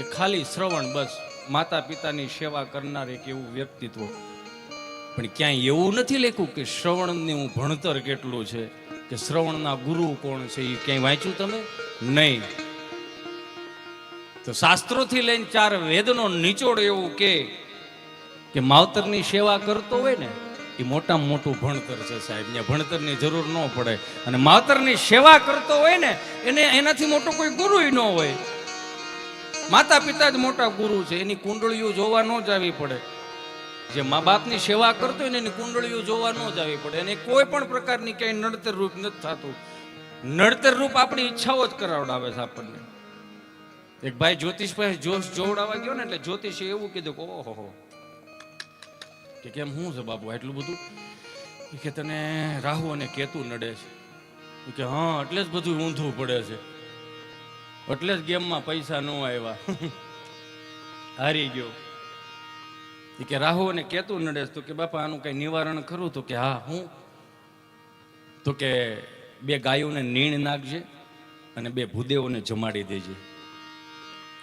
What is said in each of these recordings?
કે ખાલી શ્રવણ બસ માતા પિતાની સેવા કરનાર એક એવું વ્યક્તિત્વ. પણ ક્યાંય એવું નથી લખ્યું કે શ્રવણનું ભણતર કેટલું છે, કે શ્રવણના ગુરુ કોણ છે એ ક્યાંય વાંચ્યું તમે? નહીં. તો શાસ્ત્રોથી લઈને ચાર વેદનો નિચોડ એવું કે કે માવતરની સેવા કરતો હોય ને એ મોટામાં મોટું ભણતર છે સાહેબ. ને ભણતરની જરૂર ન પડે. અને માવતરની સેવા કરતો હોય ને, એને એનાથી મોટો કોઈ ગુરુ ન હોય. માતા પિતા જ મોટા ગુરુ છે, એની કુંડળીઓ જોવા ન જાવી પડે. જે મા બાપની સેવા કરતો હોય ને, એની કુંડળીઓ જોવા ન જાવી પડે. અને કોઈ પણ પ્રકારની ક્યાંય નડતર રૂપ નથી થતું. નડતર રૂપ આપણી ઈચ્છાઓ જ કરાવડાવે છે આપણને. એક ભાઈ જ્યોતિષ પાસે જોશ જોવડાવવા ગયો ને, એટલે જ્યોતિષે એવું કીધું કે, ઓહો કે કેમ, શું છે બાબુ એટલું બધું? કે, તને રાહુ અને કેતુ નડે છે. કે, હા, એટલે જ બધું ઊંધું પડે છે. એટલે જ ગેમમાં પૈસા ન આવ્યા. હારી ગયો. ઈ કે રાહુ અને કેતુ નડે તો કે બાપા, આનું કઈ નિવારણ ખરું? તો કે હા, હું? તો કે બે ગાયોને નીણ નાખજે અને બે ભૂદેવોને જમાડી દેજે.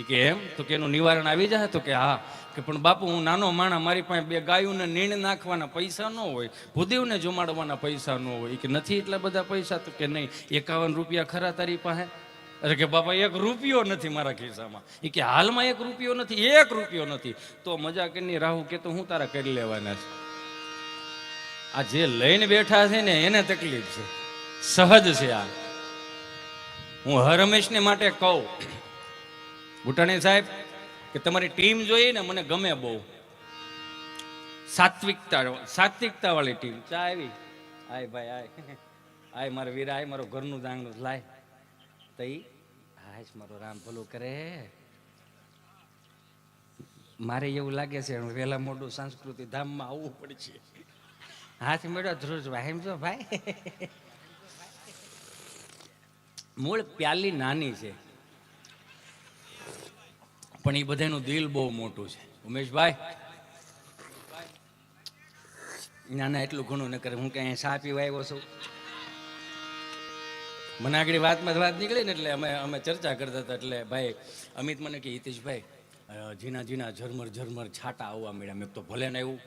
ઈ કે એમ? તો કે એનું નિવારણ આવી જાય? તો કે હા. કે પણ બાપુ, હું નાનો માણા, મારી પાસે બે ગાયોને નીણ નાખવાના પૈસા ન હોય, ભૂદેવને જમાડવાના પૈસા ન હોય. કે નથી એટલા બધા પૈસા? તો કે નહીં. એકાવન રૂપિયા ખરા તારી પાસે? અરે કે બાપા, એક રૂપિયો નથી મારા ખિસ્સામાં. એ કે હાલમાં એક રૂપિયો નથી, એક રૂપિયો નથી. તો મજા કરીને રાહુ કે તો હું તારા કરી લેવાના છે? આ જે લઈને બેઠા છે ને, એને તકલીફ છે. સહજ છે આ. હું હર હંમેશને માટે કહું ભૂટાણી સાહેબ, કે તમારી ટીમ જોઈએ ને, મને ગમે બહુ. સાત્વિકતા સાત્વિકતા વાળી ટીમ. ચા આવી? આય ભાઈ, આય. આય મારા વીરા, આય મારો ઘરનું દાંગનું લાય. તઈ? હાશ મારો રામ ભલું કરે મારે એવું લાગે છે વહેલા મોટું સંસ્કૃતિ ધામમાં આવવું પડશે. હાથ મેળો ધ્રુજ ભાઈ જો ભાઈ. મૂળ પ્યાલી નાની છે. પણ એ બધાનું દિલ બહુ મોટું છે. ઉમેશભાઈ ના ના એટલું ઘણું ન કરે. હું ક્યાંય ચા પીવા આવ્યો છું? મને આગળ વાતમાં જ વાત નીકળી ને એટલે અમે અમે ચર્ચા કરતા હતા એટલે ભાઈ અમિત મને કે, હિતેશભાઈ ઝીણા ઝીણા ઝરમર ઝરમર છાટા આવવા મળ્યા. મેં તો ભલે ને એવું.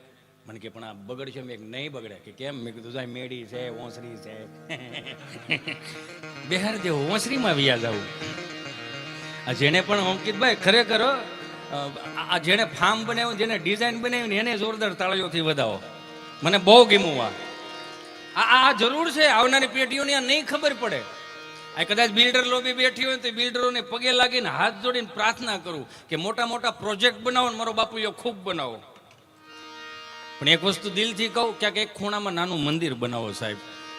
મને કે, પણ આ બગડશે. મેં નહીં બગડે. કે, કેમ? મેં કીધું સાહેબ મેડી છે, ઓસરી છે. બિહાર જેવું ઓસરીમાં વ્યા જવું આ જેણે પણ અંકિતભાઈ ખરેખર આ જેણે ફાર્મ બનાવ્યું જેને ડિઝાઇન બનાવ્યું એને જોરદાર તાળીઓથી વધાવો. મને બહુ ગમ્યું આ આ જરૂર છે, આવનારી પેઢીઓને આ નહીં ખબર પડે. આ કદાચ બિલ્ડર લોબી બેઠી હોય તો બિલ્ડરોને પગે લાગીને હાથ જોડીને પ્રાર્થના કરું કે મોટા મોટા પ્રોજેક્ટ બનાવો ને મારો બાપુ એ ખૂબ બનાવો. પણ એક વસ્તુ દિલથી કહું, ક્યાંક એક ખૂણામાં નાનું મંદિર બનાવો સાહેબ.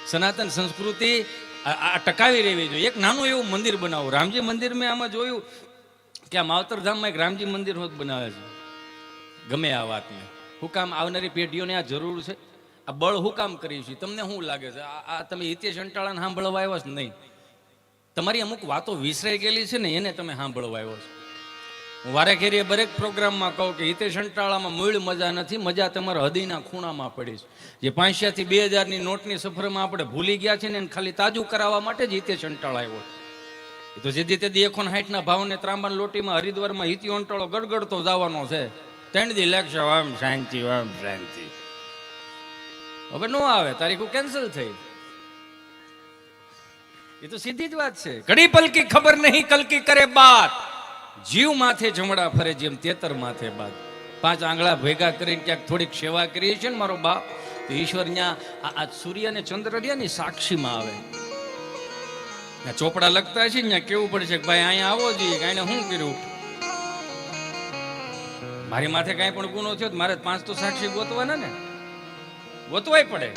સનાતન સંસ્કૃતિ આ ટકાવી રહેવી જોઈએ. એક નાનું એવું મંદિર બનાવો. રામજી મંદિર મેં આમાં જોયું કે આ માવતરધામમાં એક રામજી મંદિર હોત બનાવે છે. ગમે આ વાતને. હું કામ આવનારી પેઢીઓને આ જરૂર છે. આ બળ હું કામ કરીશું તમને શું લાગે છે? આ તમે હિતેશ અંટાળાને સાંભળવા આવ્યા જ નહીં. તમારી અમુક વાતો વિસરાઈ ગયેલી છે ને, એને તમે સાંભળવા આવ્યો છો. હું વારે ઘેરીએ દરેક પ્રોગ્રામમાં કહું કે હિતેશ અંટાળામાં મૂળ મજા નથી, મજા તમારા હૃદયના ખૂણામાં પડી છે. જે પાંચસાથી બે હજારની નોટની સફરમાં આપણે ભૂલી ગયા છે ને, એને ખાલી તાજું કરાવવા માટે જ હિતેશ અંટાળા આવ્યો એ તો જેથી તેથી એકોન હાઈટના ભાવને ત્રાંબાન લોટીમાં, હરિદ્વારમાં હિતિ અંટાળો ગડગડતો જવાનો છે. ત્રણ દી લેખશો આમ શાંતિ આમ શાંતિ. હવે ન આવે, તારીખો કેન્સલ થઈ. એ તો સીધી જ વાત છે. ઘડી પલકી ખબર નહીં, કલકી કરે બાત. જીવ માથે જમડા ફરે, જેમ તેતર માથે બાદ પાંચ આંગળા ભેગા કરીને ક્યાંક થોડીક સેવા કરીએ છીએ ને મારો બાપ, તો ઈશ્વર ત્યાં આ સૂર્ય અને ચંદ્ર રહ્યા ને સાક્ષીમાં આવે. ચોપડા લખતા છે ને કેવું પડશે કે ભાઈ અહીંયા આવો જોઈએ કાંઈ શું કર્યું? મારી માથે કાંઈ પણ ગુનો થયો મારે પાંચ તો સાક્ષી ગોતવાના ને. ગોતવાય પડે.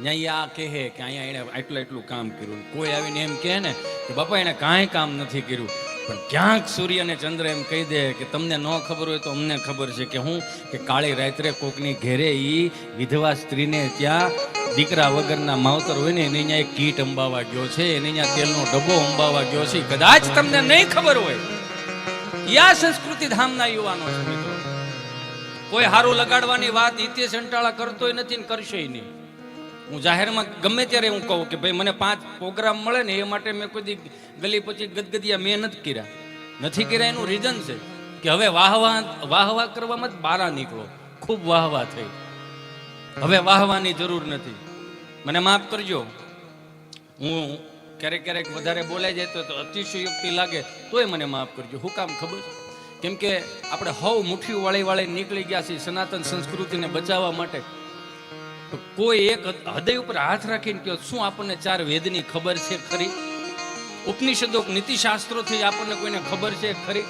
અહીંયા કહે કે અહીંયા એને આટલું એટલું કામ કર્યું. કોઈ આવીને એમ કહે ને કે બાપા એને કાંઈ કામ નથી કર્યું. પણ ક્યાંક સૂર્ય અને ચંદ્ર એમ કહી દે કે તમને ન ખબર હોય તો અમને ખબર છે કે હું કે કાળી રાત્રે કોકની ઘેરે ઈ વિધવા સ્ત્રીને ત્યાં દીકરા વગરના માવતર હોય ને એને અહીંયા એક કીટ અંબાવા ગયો છે, એને અહીંયા તેલનો ડબ્બો અંબાવા ગયો છે. કદાચ તમને નહીં ખબર હોય. યા સંસ્કૃતિ ધામના યુવાનો છે કોઈ હારું લગાડવાની વાત ઇતિહાસ અંટાળા કરતોય નથી ને કરશોય નહીં. હું જાહેરમાં ગમે ત્યારે હું કહું કે ભાઈ મને પાંચ પ્રોગ્રામ મળે ને એ માટે મેં કોઈ ગલી પછી ગદગદિયા મેં નથી કર્યા. નથી કર્યા એનું રીઝન છે કે હવે વાહવા વાહવા કરવામાં જ બારા નીકળો. ખૂબ વાહવા થઈ. હવે વાહવાની જરૂર નથી. મને માફ કરજો. હું ક્યારેક ક્યારેક વધારે બોલાઈ જાય તો અતિશયુક્તિ લાગે, તોય મને માફ કરજો. હું કામ ખબર છે? કેમ કે આપણે હવ મુઠ્ઠી વાળી વાળી નીકળી ગયા છીએ સનાતન સંસ્કૃતિને બચાવવા માટે. કોઈ એક હૃદય ઉપર હાથ રાખીને કહો, શું આપણને ચાર વેદની ખબર છે ખરી? ઉપનિષદો નીતિશાસ્ત્રોથી આપણને કોઈને ખબર છે ખરી?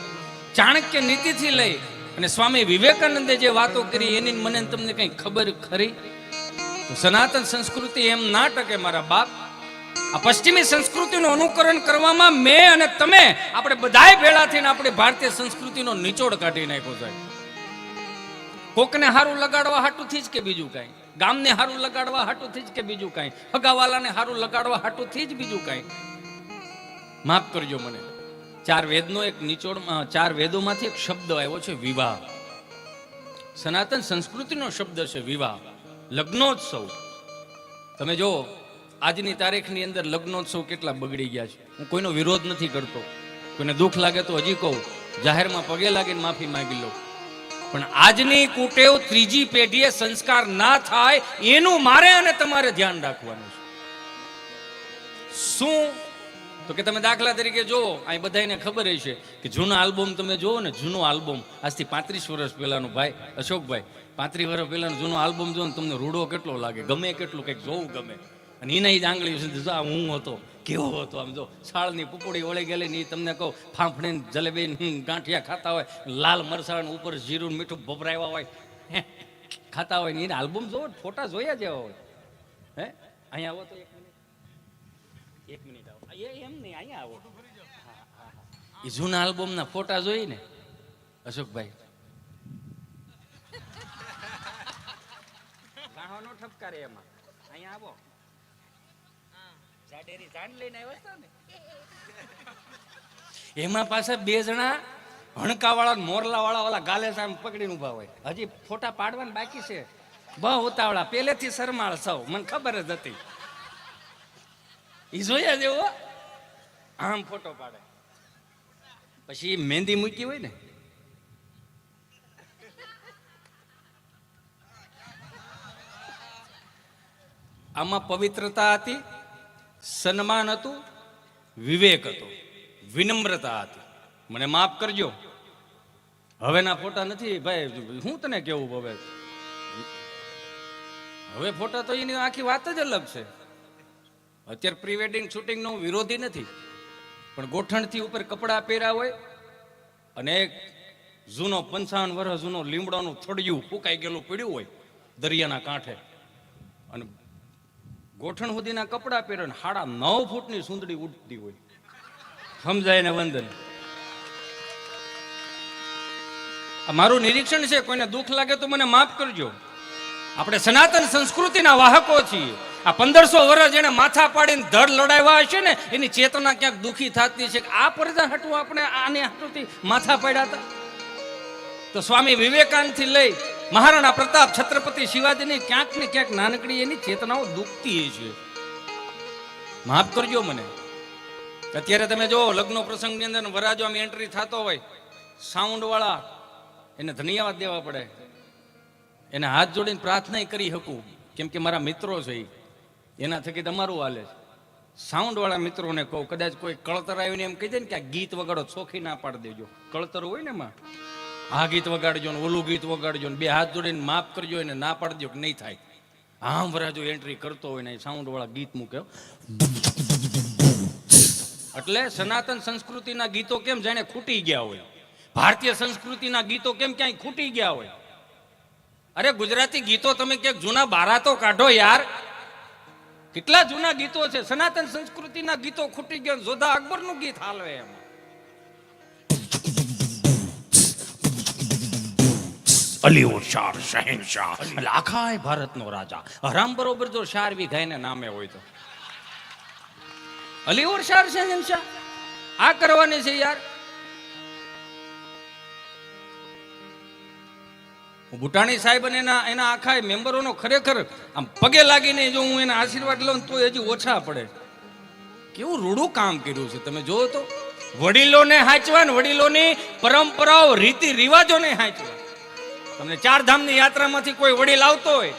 ચાણક્ય નીતિથી લઈ અને સ્વામી વિવેકાનંદે જે વાતો કરી, એની મને તમને કઈ ખબર ખરી? સનાતન સંસ્કૃતિ એમ ના ટકે મારા બાપ. આ પશ્ચિમી સંસ્કૃતિનું અનુકરણ કરવામાં મેં અને તમે આપણે બધાય ભેળા થઈને આપણી ભારતીય સંસ્કૃતિનો નિચોડ કાઢી નાખ્યો છે કોકને હારું લગાડવા હાટુથી જ કે બીજું કાંઈ? ગામને હારું લગાડવા હાટુથી જ કે બીજું કાંઈ? હગાવાલાને હારું લગાડવા હાટુથી જ બીજું કાંઈ? માફ કરજો મને. ચાર વેદનો એક નિચોડ ચાર વેદોમાંથી એક શબ્દ આવ્યો છે વિવાહ. સનાતન સંસ્કૃતિનો શબ્દ છે વિવાહ. લગ્નોત્સવ. તમે જો આજની તારીખની અંદર લગ્નોત્સવ કેટલા બગડી ગયા છે. હું કોઈનો વિરોધ નથી કરતો. કોઈને દુઃખ લાગે તો હજી કહું. જાહેરમાં પગે લાગીને માફી માંગી લઉં પણ આજની કુટેવ ત્રીજી પેઢીએ સંસ્કાર ના થાય, એનું મારે અને તમારે ધ્યાન રાખવાનું છે. શું? તો કે તમે દાખલા તરીકે જુઓ, અહીં બધાને ખબર હશે કે જૂનો આલ્બમ તમે જુઓ ને, જૂનો આલ્બમ. આજથી પાંત્રીસ વર્ષ પહેલાનો ભાઈ, અશોકભાઈ, પાંત્રીસ વર્ષ પહેલાનો જૂનો આલ્બમ જુઓ ને, તમને રૂડો કેટલો લાગે? ગમે કેટલું કંઈક જોવું ગમે. અને એના જ આંગળી હું હતો. કેવો હતો આમ જો સાળની પુપડી વળી ગયેલી ને તમને કહું ફાંફણી જલેબી ગાંઠિયા ખાતા હોય, લાલ મરસાણ ઉપર જીરું મીઠું ભભરાવ્યા હોય ખાતા હોય ને એને આલ્બમ જોવો ફોટા જોયા જેવા હોય. હે, અહીંયા આવો તો એક મિનિટ. એક મિનિટ આવો. એમ નહીં, અહીંયા આવો. એ જૂના આલ્બમના ફોટા જોઈ ને, અશોકભાઈ. ઠપકારે એમાં. અહીંયા આવો. એમાં પાસે બે જણા હણકાવાળા મોરલાવાળા વાળા ગાલે સામે પકડીને ઊભા હોય. હજી ફોટા પાડવાના બાકી છે. બહુ ઉતાવળા. પહેલેથી શરમાળ સૌ. મને ખબર જ હતી. ઈ જોયા જેવો આમ ફોટો પાડે. પછી મહેંદી મૂકી હોય ને? આમાં પવિત્રતા હતી? સન્માન હતું, વિવેક હતો, વિનમ્રતા હતી. મને માફ કરજો. હવેના ફોટા નથી, ભાઈ, હું તને કેવું હવે હવે ફોટા તો એની આખી વાત જ અલગ છે. અત્યારે પ્રી વેડિંગ શૂટિંગનો હું વિરોધી નથી. પણ ગોઠણથી ઉપર કપડાં પહેર્યા હોય અને એક જૂનો પંચાવન વર્ષ જૂનો લીમડાનું થડિયું ફૂંકાઈ ગયેલું પડ્યું હોય દરિયાના કાંઠે. અને ગોઠણ સુધીના કપડાં પહેરે ને હાડા નવ ફૂટની સુંદડી ઉડતી હોય. સમજાય ને વંદન? મારું નિરીક્ષણ છે, કોઈને દુઃખ લાગે તો મને માફ કરજો. આપણે સનાતન સંસ્કૃતિના વાહકો છીએ. આ પંદરસો વર્ષ જેને માથા પાડીને ધડ લડાવ્યા હશે ને, એની ચેતના ક્યાંક દુઃખી થતી છે કે આ પરદા હટવું આપણે આને હાટુથી માથા પાડ્યા હતા? તો સ્વામી વિવેકાનંદથી લઈ મહારાણા પ્રતાપ છત્રપતિ શિવાજીની ક્યાંક ને ક્યાંક નાનકડી એની ચેતનાઓ દુખતી છે. માફ કરજો મને. અત્યારે તમે જો લગ્ન પ્રસંગની અંદર વરાજો આમ એન્ટ્રી થતો હોય સાઉન્ડ વાળા એને ધન્યવાદ દેવા પડે. એને હાથ જોડીને પ્રાર્થના કરી શકું, કેમ કે મારા મિત્રો છે એના થકી તમારું હાલે છે. સાઉન્ડ વાળા મિત્રોને કહું, કદાચ કોઈ કળતર આવીને એમ કહી દે ને કે આ ગીત વગાડો, ચોખી ના પાડી દેજો. કળતર હોય ને એમાં. આ ગીત વગાડજો ને ઓલું ગીત વગાડજો ને બે હાથ જોડીને માફ કરજો એને ના પાડજો કે નહીં થાય. આમ વરાજો એન્ટ્રી કરતો હોય ને સાઉન્ડ વાળા ગીત મૂકે એટલે સનાતન સંસ્કૃતિના ગીતો કેમ જાણે ખૂટી ગયા હોય? ભારતીય સંસ્કૃતિના ગીતો કેમ ક્યાંય ખૂટી ગયા હોય? અરે ગુજરાતી ગીતો તમે ક્યાંક જૂના બારાતો કાઢો યાર. કેટલા જૂના ગીતો છે? સનાતન સંસ્કૃતિના ગીતો ખૂટી ગયા જોધા અકબરનું ગીત હાલવે એમ. અલીઓ શાહ, શહેનશાહ. એટલે આખા ભારતનો રાજા. હરામ બરોબર જો શાર ગાયને નામે હોય તો. અલી ઓર શાર શહેનશાહ? આ કરવાની છે યાર. ભૂટાણી સાહેબ અને એના એના આખા મેમ્બરોનો ખરેખર આમ પગે લાગીને જો હું એના આશીર્વાદ લઉં તો હજી ઓછા પડે. કેવું રૂડું કામ કર્યું છે, તમે જોવો તો. વડીલોને હાંચવા ને વડીલોની પરંપરાઓ રીતિ રિવાજોને હાંચવા. તમને ચાર ધામની યાત્રામાંથી કોઈ વડીલ આવતો હોય,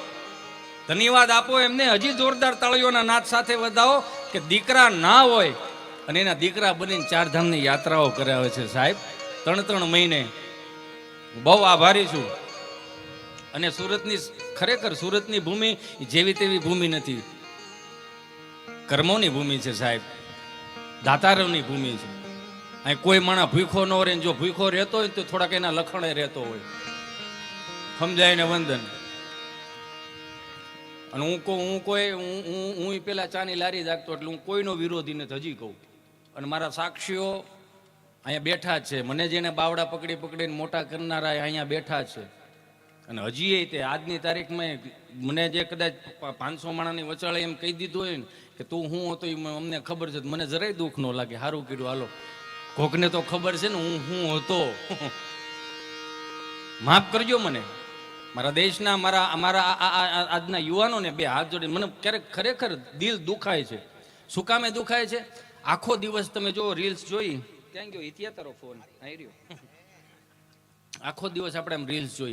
ધન્યવાદ આપો એમને. હજી જોરદાર તાળીઓના નાદ સાથે વધાવો કે દીકરા ના હોય. અને એના દીકરા બનીને ચાર ધામની યાત્રાઓ કરાવે છે સાહેબ. ત્રણ ત્રણ મહિને. બહુ આભારી છું. અને સુરતની ખરેખર સુરતની ભૂમિ જેવી તેવી ભૂમિ નથી. કર્મોની ભૂમિ છે સાહેબ. દાતારોની ભૂમિ છે. અહીં કોઈ માણસ ભૂખો ન રહે જો ભૂખો રહેતો હોય તો થોડાક એના લખણે રહેતો હોય. સમજાય ને વંદન. અને હું કહું હું કોઈ હું હું હું પેલા ચાની લારી જાગતો એટલે હું કોઈનો વિરોધી નથી, હજી કહું. અને મારા સાક્ષીઓ અહીંયા બેઠા છે. મને જેને બાવડા પકડી પકડીને મોટા કરનારા અહીંયા બેઠા છે. અને હજી એ તે આજની તારીખમાં મને જે કદાચ પાંચસો માણાની વચાળે એમ કહી દીધું હોય ને કે તું હું હતો એ અમને ખબર છે. મને જરાય દુઃખ ન લાગે. સારું કીધું, હાલો. કોકને તો ખબર છે ને હું હું હતો. માફ કરજો મને. મારા દેશના, મારા અમારા આજના યુવાનોને બે હાથ જોડીને મને ક્યારેક ખરેખર દિલ દુખાય છે. શું કામે દુખાય છે? આખો દિવસ તમે જો રીલ્સ જોઈ, ક્યાં ગયો? ઇતિયા તારો ફોન આવી રહ્યો. આખો દિવસ આપણે એમ રીલ્સ જોઈ.